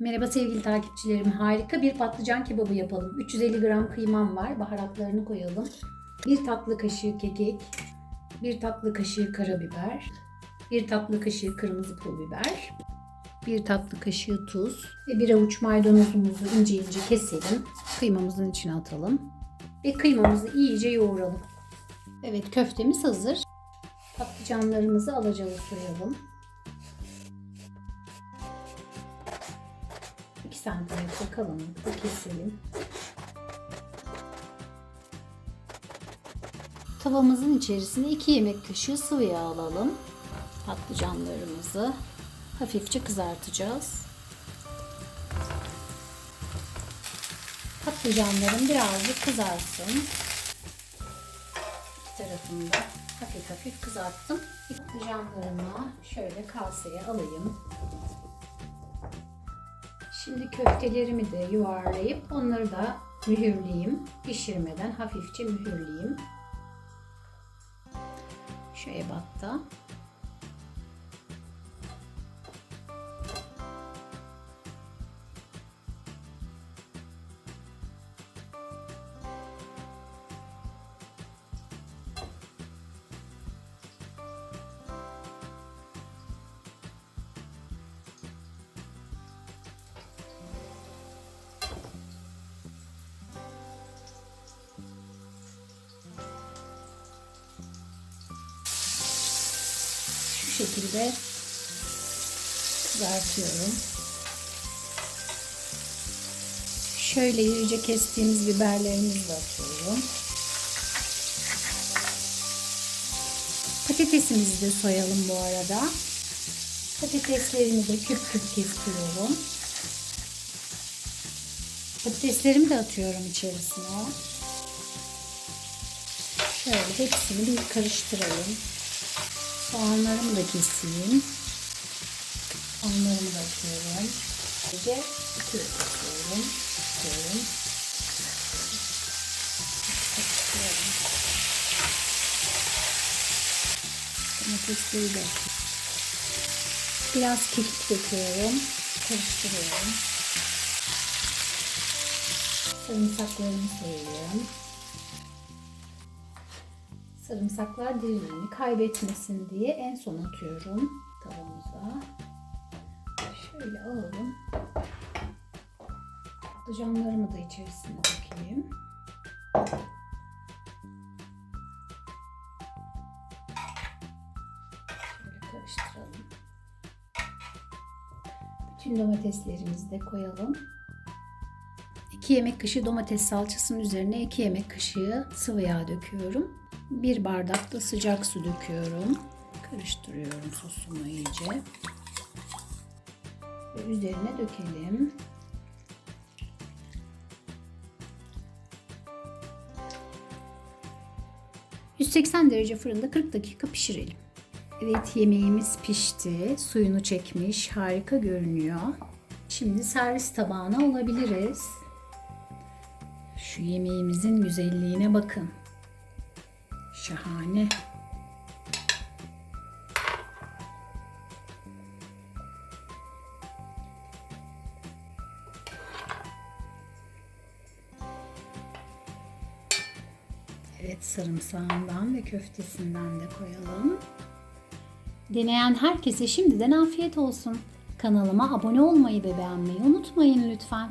Merhaba sevgili takipçilerim. Harika bir patlıcan kebabı yapalım. 350 gram kıymam var. Baharatlarını koyalım. 1 tatlı kaşığı kekik, 1 tatlı kaşığı karabiber, 1 tatlı kaşığı kırmızı pul biber, 1 tatlı kaşığı tuz ve bir avuç maydanozumuzu ince ince keselim. Kıymamızın içine atalım. Ve kıymamızı iyice yoğuralım. Evet köftemiz hazır. Patlıcanlarımızı alacalı soyalım. Santimetre kalınlıkta keselim. Tavamızın içerisine 2 yemek kaşığı sıvı yağ alalım. Patlıcanlarımızı hafifçe kızartacağız. Patlıcanlarım birazcık kızarsın. İki tarafını da hafif hafif kızarttım. Patlıcanlarımı şöyle kaseye alayım. Şimdi köftelerimi de yuvarlayıp onları da mühürleyeyim. Pişirmeden hafifçe mühürleyeyim. Şu ebatta. Şekilde kızartıyorum. Şöyle iyice kestiğimiz biberlerimizi de atıyorum. Patatesimizi de soyalım bu arada. Patateslerimi de küp küp kesiyorum. Patateslerimi de atıyorum içerisine. Şöyle hepsini bir karıştıralım. Soğanlarımı da keseyim. Onlarımı da atıyorum. Böylece iki atıyorum. Atıyorum. Karıştırıyorum. Domatesleri de atıyorum. Biraz kekik döküyorum. Karıştırıyorum. Sarımsaklarımı soyuyorum. Sarımsaklar diriliğini kaybetmesin diye en son atıyorum tavamıza. Şöyle alalım. Patlıcanlarımı da içerisine dökeyim. Şöyle karıştıralım. Bütün domateslerimizi de koyalım. 2 yemek kaşığı domates salçasının üzerine 2 yemek kaşığı sıvı yağ döküyorum. 1 bardak da sıcak su döküyorum. Karıştırıyorum sosumu iyice. Ve üzerine dökelim. ...180 derece fırında 40 dakika pişirelim. Evet yemeğimiz pişti. Suyunu çekmiş. Harika görünüyor. Şimdi servis tabağına alabiliriz. Şu yemeğimizin güzelliğine bakın. Şahane. Evet sarımsağından ve köftesinden de koyalım. Deneyen herkese şimdiden afiyet olsun. Kanalıma abone olmayı ve beğenmeyi unutmayın lütfen.